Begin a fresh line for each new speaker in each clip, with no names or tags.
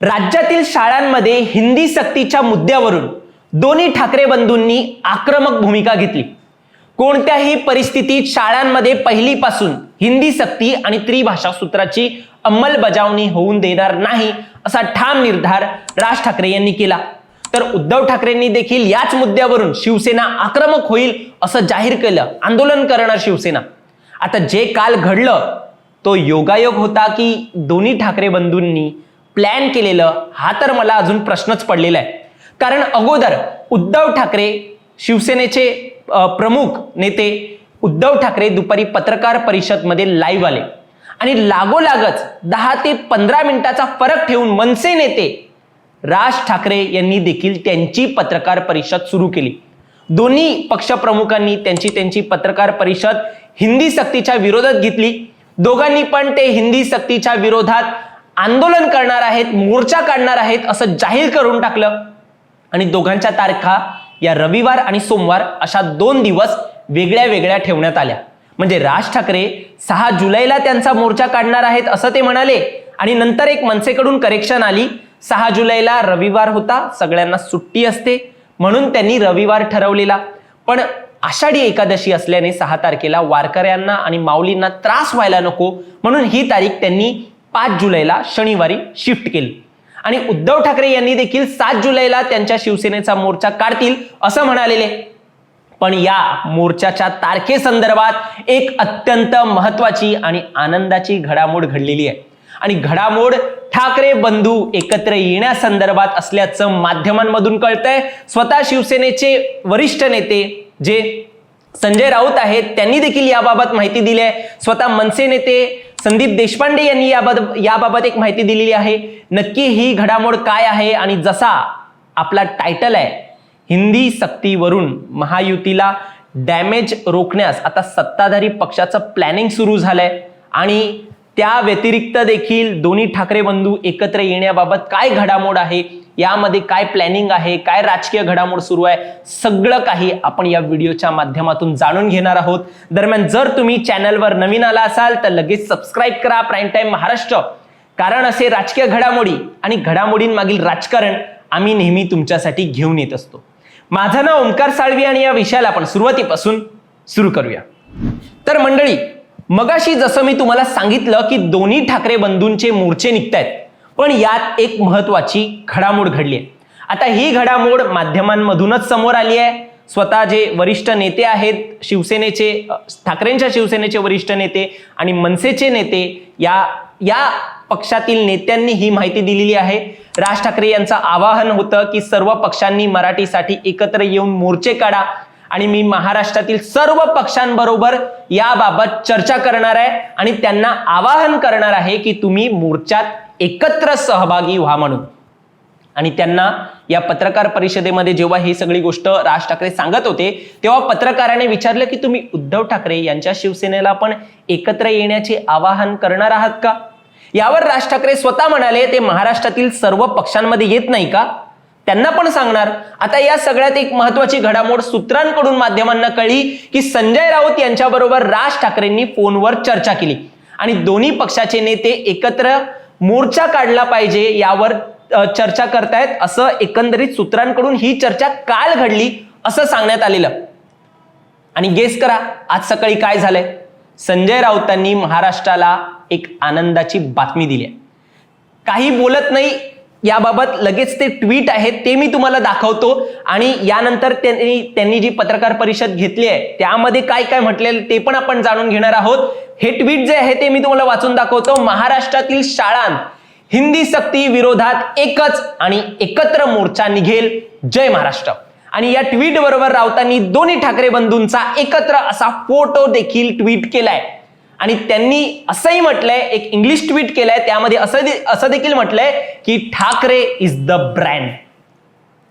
राज्यातील शाळांमध्ये हिंदी सक्तीच्या मुद्द्यावरून दोन्ही ठाकरे बंधूंनी आक्रमक भूमिका घेतली. कोणत्याही परिस्थितीत शाळांमध्ये पहिलीपासून हिंदी सक्ती आणि त्रिभाषा सूत्राची अंमलबजावणी होऊन देणार नाही असा ठाम निर्धार राज ठाकरे यांनी केला. तर उद्धव ठाकरेंनी देखील याच मुद्द्यावरून शिवसेना आक्रमक होईल असं जाहीर केलं आंदोलन करणार शिवसेना. आता जे काल घडलं तो योगायोग होता की दोन्ही ठाकरे बंधूंनी प्लॅन केलेलं हा तर मला अजून प्रश्नच पडलेला आहे. कारण अगोदर उद्धव ठाकरे शिवसेनेचे प्रमुख नेते उद्धव ठाकरे दुपारी पत्रकार परिषदमध्ये लाईव्ह आले. आणि लागोलागच दहा ते पंधरा मिनिटाचा फरक ठेवून मनसे नेते राज ठाकरे यांनी देखील त्यांची पत्रकार परिषद सुरू केली. दोन्ही पक्षप्रमुखांनी त्यांची त्यांची पत्रकार परिषद हिंदी सक्तीच्या विरोधात घेतली. दोघांनी पण ते हिंदी सक्तीच्या विरोधात आंदोलन करणार आहेत मोर्चा काढणार आहेत असं जाहीर करून टाकलं. आणि दोघांच्या तारखा या रविवार आणि सोमवार अशा दोन दिवस वेगळ्या वेगळ्या ठेवण्यात आल्या. म्हणजे राज ठाकरे सहा जुलैला त्यांचा मोर्चा काढणार आहेत असं ते म्हणाले. आणि नंतर एक मनसेकडून करेक्शन आली. सहा जुलैला रविवार होता सगळ्यांना सुट्टी असते म्हणून त्यांनी रविवार ठरवलेला. पण आषाढी एकादशी असल्याने सहा तारखेला वारकऱ्यांना आणि माऊलींना त्रास व्हायला नको म्हणून ही तारीख त्यांनी पाच जुलैला शनिवारी शिफ्ट केली. आणि उद्धव ठाकरे यांनी देखील सात जुलैला त्यांच्या शिवसेनेचा मोर्चा काढतील असं म्हणालेले. पण या मोर्चाच्या तारखेसंदर्भात एक अत्यंत महत्वाची आणि आनंदाची घडामोड घडलेली आहे. आणि घडामोड ठाकरे बंधू एकत्र येण्यासंदर्भात असल्याचं माध्यमांमधून कळतंय. स्वतः शिवसेनेचे वरिष्ठ नेते जे संजय राऊत आहेत त्यांनी देखील याबाबत माहिती दिली आहे. स्वतः मनसे नेते संदीप देशपांडे यांनी याबाबत याबाबत एक माहिती दिलेली आहे. नक्की ही घडामोड काय आहे आणि जसा आपला टायटल आहे हिंदी सक्तीवरून महायुतीला डॅमेज रोखण्यास आता सत्ताधारी पक्षाचं प्लॅनिंग सुरू झालंय. आणि त्या व्यतिरिक्त देखील दोन्ही ठाकरे बंधू एकत्र येण्याबाबत काय घडामोड आहे? यामध्ये काय प्लॅनिंग आहे? काय राजकीय घडामोड सुरू आहे? सगळं काही आपण या व्हिडिओच्या माध्यमातून जाणून घेणार आहोत. दरम्यान जर तुम्ही चॅनलवर नवीन आला असाल तर लगेच सबस्क्राईब करा. Prime time Maharashtra. कारण असे राजकीय घडामोडी आणि घडामोडींमागील राजकारण आम्ही नेहमी तुमच्यासाठी घेऊन येत असतो. माझं नाव ओंकार साळवी आणि या विषयाला आपण सुरुवातीपासून सुरू करूया. तर मंडळी मगाशी जसं मी तुम्हाला सांगितलं की दोन्ही ठाकरे बंधूंचे मोर्चे निघतायत पण यात एक महत्वाची घडामोड घडली आहे. आता ही घडामोड माध्यमांमधूनच समोर आली आहे. स्वतः जे वरिष्ठ नेते आहेत शिवसेनेचे ठाकरेंच्या शिवसेनेचे वरिष्ठ नेते आणि मनसेचे नेते या या पक्षातील नेत्यांनी ही माहिती दिलेली आहे. राज ठाकरे यांचं आवाहन होतं की सर्व पक्षांनी मराठीसाठी एकत्र येऊन मोर्चे काढा आणि मी महाराष्ट्रातील सर्व पक्षांबरोबर याबाबत चर्चा करणार आहे आणि त्यांना आवाहन करणार आहे की तुम्ही मोर्चात एकत्र सहभागी व्हा म्हणून. आणि त्यांना या पत्रकार परिषदेमध्ये जेव्हा ही सगळी गोष्ट राज ठाकरे सांगत होते तेव्हा पत्रकाराने विचारलं की तुम्ही उद्धव ठाकरे यांच्या शिवसेनेला पण एकत्र येण्याचे आवाहन करणार आहात का? यावर राज ठाकरे स्वतः म्हणाले ते महाराष्ट्रातील सर्व पक्षांमध्ये येत नाही का? त्यांना पण सांगणार. आता या सगळ्यात एक महत्वाची घडामोड सूत्रांकडून माध्यमांना कळली की संजय राऊत यांच्याबरोबर राज ठाकरेंनी फोनवर चर्चा केली. आणि दोन्ही पक्षाचे नेते एकत्र मोर्चा काढला पाहिजे यावर चर्चा करतायत असं एकंदरीत सूत्रांकडून ही चर्चा काल घडली असं सांगण्यात आलेलं. आणि गेस करा आज सकाळी काय झालंय? संजय राऊतांनी महाराष्ट्राला एक आनंदाची बातमी दिली आहे. काही बोलत नाही याबाबत लगेच ते ट्विट आहे ते मी तुम्हाला दाखवतो. आणि यानंतर त्यांनी त्यांनी जी पत्रकार परिषद घेतली आहे त्यामध्ये काय काय म्हटलेलं ते पण आपण जाणून घेणार आहोत. हे ट्विट जे आहे ते मी तुम्हाला वाचून दाखवतो. महाराष्ट्रातील शाळांत हिंदी सक्ती विरोधात एकच आणि एकत्र मोर्चा निघेल. जय महाराष्ट्र. आणि या ट्विट बरोबर राऊतांनी दोन्ही ठाकरे बंधूंचा एकत्र असा फोटो देखील ट्विट केलाय. आणि त्यांनी असंही म्हटलंय एक इंग्लिश ट्विट केलंय त्यामध्ये असं असं देखील म्हटलंय की ठाकरे इज द ब्रँड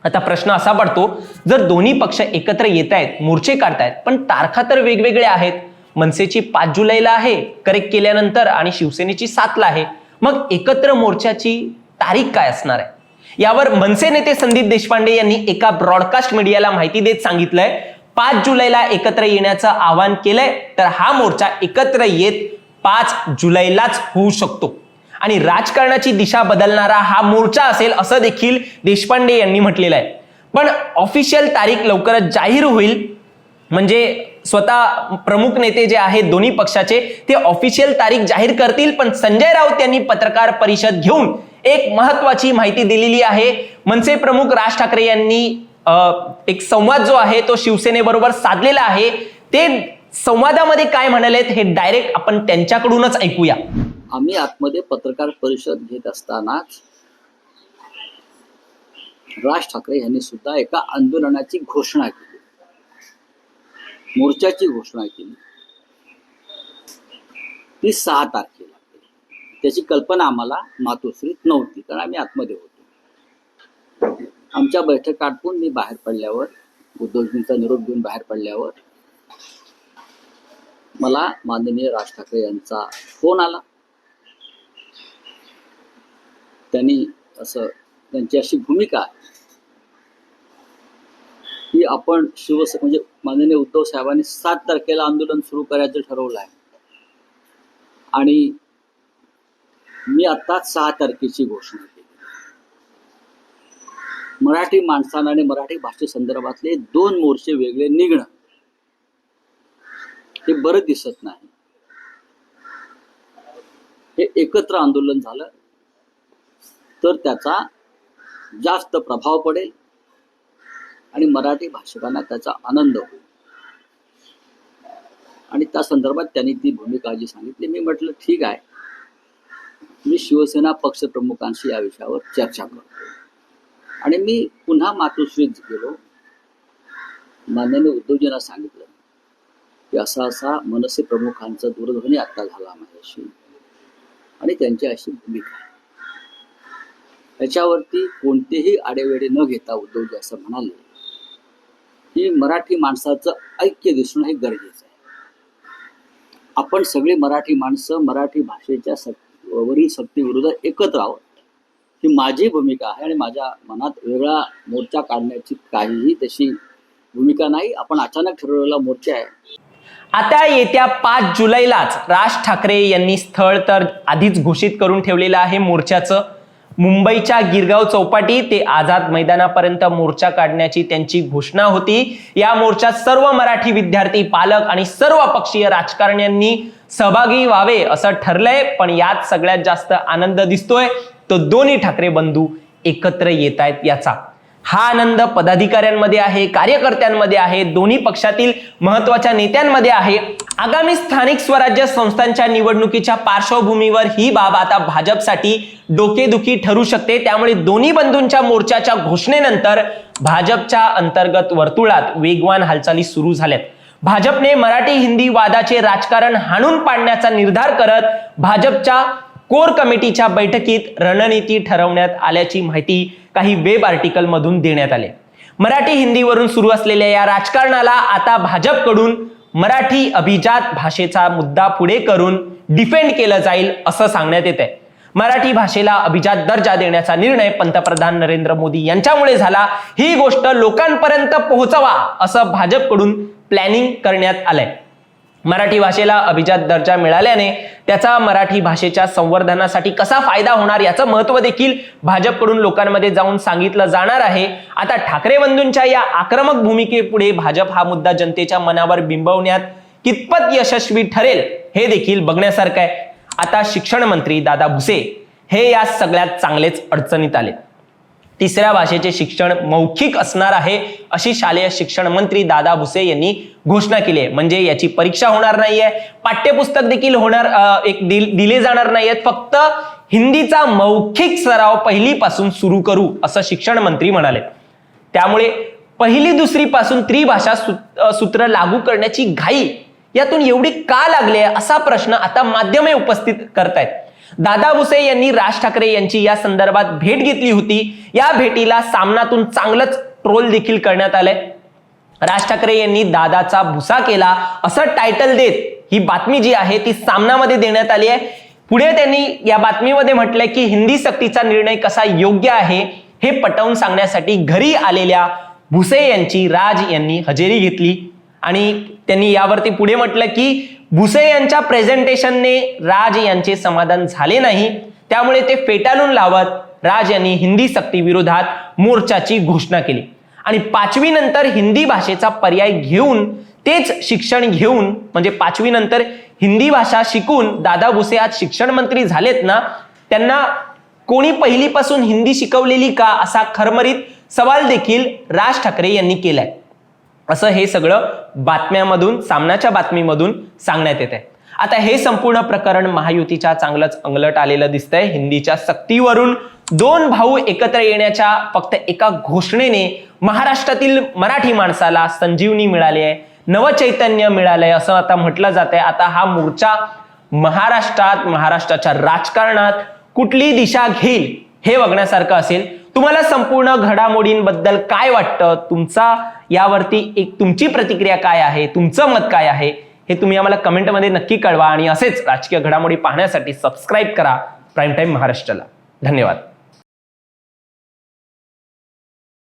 आता प्रश्न असा पडतो जर दोन्ही पक्ष एकत्र येत आहेत मोर्चे काढतायत पण तारखा तर वेगवेगळ्या आहेत. मनसेची पाच जुलैला आहे करेक्ट केल्यानंतर आणि शिवसेनेची सातला आहे. मग एकत्र मोर्चाची तारीख काय असणार आहे? यावर मनसे नेते संदीप देशपांडे यांनी एका ब्रॉडकास्ट मीडियाला माहिती देत सांगितलंय पाच जुलैला एकत्र येण्याचं आवाहन केलंय तर हा मोर्चा एकत्र येत पाच जुलैलाच होऊ शकतो. आणि राजकारणाची दिशा बदलणारा हा मोर्चा असेल असं देखील देशपांडे यांनी म्हटलेलं आहे. पण ऑफिशियल तारीख लवकरच जाहीर होईल. म्हणजे स्वतः प्रमुख नेते जे आहेत दोन्ही पक्षाचे ते ऑफिशियल तारीख जाहीर करतील. पण संजय राऊत यांनी पत्रकार परिषद घेऊन एक महत्वाची माहिती दिलेली आहे. मनसे प्रमुख राज ठाकरे यांनी एक संवाद जो आहे तो शिवसेनेबरोबर साधलेला आहे. ते संवादामध्ये काय म्हणालेत हे डायरेक्ट आपण त्यांच्याकडूनच ऐकूया.
आम्ही आतमध्ये पत्रकार परिषद घेत असतानाच राज ठाकरे यांनी सुद्धा एका आंदोलनाची घोषणा केली. मोर्चाची घोषणा केली. ती सहा तारखेला त्याची कल्पना आम्हाला मातोश्रीत नव्हती कारण आम्ही आतमध्ये होतो. आमच्या बैठक आटपून मी बाहेर पडल्यावर उद्धवजींचा निरोप घेऊन बाहेर पडल्यावर मला माननीय राज ठाकरे यांचा फोन आला. त्यांनी असं त्यांची अशी भूमिका की आपण शिवस म्हणजे माननीय उद्धव साहेबांनी सात तारखेला आंदोलन सुरू करायचं ठरवलं आहे. आणि मी आत्ताच सहा तारखेची घोषणा केली. मराठी माणसानं आणि मराठी भाषेसंदर्भातले दोन मोर्चे वेगळे निघणं हे बरं दिसत नाही. हे एकत्र आंदोलन झालं तर त्याचा जास्त प्रभाव पडेल आणि मराठी भाषकांना त्याचा आनंद होईल. आणि त्या संदर्भात त्यांनी ती भूमिका जी सांगितली. मी म्हटलं ठीक आहे. मी शिवसेना पक्षप्रमुखांशी या विषयावर चर्चा करतो. आणि मी पुन्हा मातोश्रीत गेलो. माननीय उद्धवजींना सांगितलं की असा असा मनसे प्रमुखांचा दूरध्वनी आता झाला माझ्याशी आणि त्यांची अशी भूमिका त्याच्यावरती याच्यावरती कोणतेही आडेवेडे न घेता उद्धवजी असं म्हणाले की मराठी माणसाचं ऐक्य दिसणं हे गरजेचं आहे. आपण सगळी मराठी माणसं मराठी भाषेच्या सक वरील सक्तीविरोधात एकत्र आहोत. ही माझी भूमिका आहे आणि माझ्या मनात वेगळा मोर्चा काढण्याची काहीही तशी भूमिका नाही. आपण अचानक ठरवलेला मोर्चा आहे.
आता येत्या पाच जुलैलाच राज ठाकरे यांनी स्थळ तर आधीच घोषित करून ठेवलेलं आहे मोर्चाचं. मुंबईच्या गिरगाव चौपाटी ते आझाद मैदानापर्यंत मोर्चा काढण्याची त्यांची घोषणा होती. या मोर्चात सर्व मराठी विद्यार्थी पालक आणि सर्व पक्षीय राजकारण्यांनी सहभागी व्हावे असं ठरलंय. पण यात सगळ्यात जास्त आनंद दिसतोय. तो दोन्ही ठाकरे बंधू एकत्र येत आहेत याचा. हा आनंद पदाधिकाऱ्यांमध्ये आहे कार्यकर्त्यांमध्ये आहे दोन्ही पक्षातील महत्त्वाच्या नेत्यांमध्ये आहे. आगामी स्थानिक स्वराज्य संस्थांच्या निवडणुकीच्या पार्श्वभूमीवर ही बाब आता भाजपसाठी डोकेदुखी ठरू शकते. त्यामुळे दोन्ही बंधूंच्या मोर्चाच्या घोषणेनंतर भाजपच्या अंतर्गत वर्तुळात वेगवान हालचाली सुरू झाल्यात. भाजपने मराठी हिंदी वादाचे राजकारण हाणून पाडण्याचा निर्धार करत भाजपच्या कोर कमिटीच्या बैठकीत रणनीती ठरवण्यात आल्याची माहिती काही वेब आर्टिकल मधून देण्यात आले. मराठी हिंदीवरून सुरू असलेल्या या राजकारणाला आता भाजपकडून मराठी अभिजात भाषेचा मुद्दा पुढे करून डिफेंड केलं जाईल असं सांगण्यात येत आहे मराठी भाषेला अभिजात दर्जा देण्याचा निर्णय पंतप्रधान नरेंद्र मोदी यांच्यामुळे झाला. ही गोष्ट लोकांपर्यंत पोहोचवा असं भाजपकडून प्लॅनिंग करण्यात आलंय. मराठी भाषेला अभिजात दर्जा मिळाल्याने त्याचा मराठी भाषेच्या संवर्धनासाठी कसा फायदा होणार याचं महत्त्व देखील भाजपकडून लोकांमध्ये जाऊन सांगितलं जाणार आहे. आता ठाकरे बंधूंच्या या आक्रमक भूमिकेपुढे भाजप हा मुद्दा जनतेच्या मनावर बिंबवण्यात कितपत यशस्वी ठरेल हे देखील बघण्यासारखं आहे. आता शिक्षण मंत्री दादा भुसे हे या सगळ्यात चांगलेच अडचणीत आले तिसऱ्या भाषेचे शिक्षण मौखिक असणार आहे अशी शालेय शिक्षण मंत्री दादा भुसे यांनी घोषणा केली आहे. म्हणजे याची परीक्षा होणार नाहीये पाठ्यपुस्तक देखील होणार एक दिल- दिले जाणार नाहीयेत. फक्त हिंदीचा मौखिक सराव पहिलीपासून सुरू करू असं शिक्षण मंत्री म्हणाले. त्यामुळे पहिली दुसरी पासून त्रिभाषा सूत्र लागू करण्याची घाई यातून एवढी का लागली आहे असा प्रश्न आता माध्यमे उपस्थित करतायत. दादा भुसे यांनी राज ठाकरे यांची या संदर्भात भेट घेतली होती. या भेटीला सामनातून चांगलंच ट्रोल देखील करण्यात आलंय. राज ठाकरे यांनी दादाचा भुसा केला. असं टायटल देत ही बातमी जी आहे ती सामनामध्ये देण्यात आली आहे. पुढे त्यांनी या बातमीमध्ये म्हटलंय की हिंदी सक्तीचा निर्णय कसा योग्य आहे हे पटवून सांगण्यासाठी घरी आलेल्या भुसे यांची राज यांनी हजेरी घेतली. आणि त्यांनी यावरती पुढे म्हटलं की भुसे यांच्या प्रेझेंटेशनने राज यांचे समाधान झाले नाही. त्यामुळे ते फेटाळून लावत राज यांनी हिंदी सक्ती विरोधात मोर्चाची घोषणा केली. आणि पाचवी नंतर हिंदी भाषेचा पर्याय घेऊन तेच शिक्षण घेऊन म्हणजे पाचवी नंतर हिंदी भाषा शिकून दादा भुसे आज शिक्षण मंत्री झालेत ना त्यांना कोणी पहिलीपासून हिंदी शिकवलेली का असा खरमरीत सवाल देखील राज ठाकरे यांनी केलाय. असं हे सगळं बातम्यामधून सामनाच्या बातमीमधून सांगण्यात येत आहे आता हे संपूर्ण प्रकरण महायुतीच्या चांगलंच अंगलट आलेलं दिसतंय. हिंदीच्या सक्तीवरून दोन भाऊ एकत्र येण्याच्या फक्त एका घोषणेने महाराष्ट्रातील मराठी माणसाला संजीवनी मिळाली आहे नवचैतन्य मिळालंय असं आता म्हटलं जात आहे आता हा मोर्चा महाराष्ट्रात महाराष्ट्राच्या राजकारणात कुठली दिशा घेईल हे बघण्यासारखं असेल. तुम्हाला संपूर्ण घडामोडींबद्दल काय वाटतं? तुमचा यावरती एक तुमची प्रतिक्रिया काय आहे? तुमचं मत काय आहे? हे तुम्ही आम्हाला कमेंटमध्ये नक्की कळवा आणि असेच राजकीय घडामोडी पाहण्यासाठी सबस्क्राईब करा. प्राईम टाईम महाराष्ट्राला. धन्यवाद.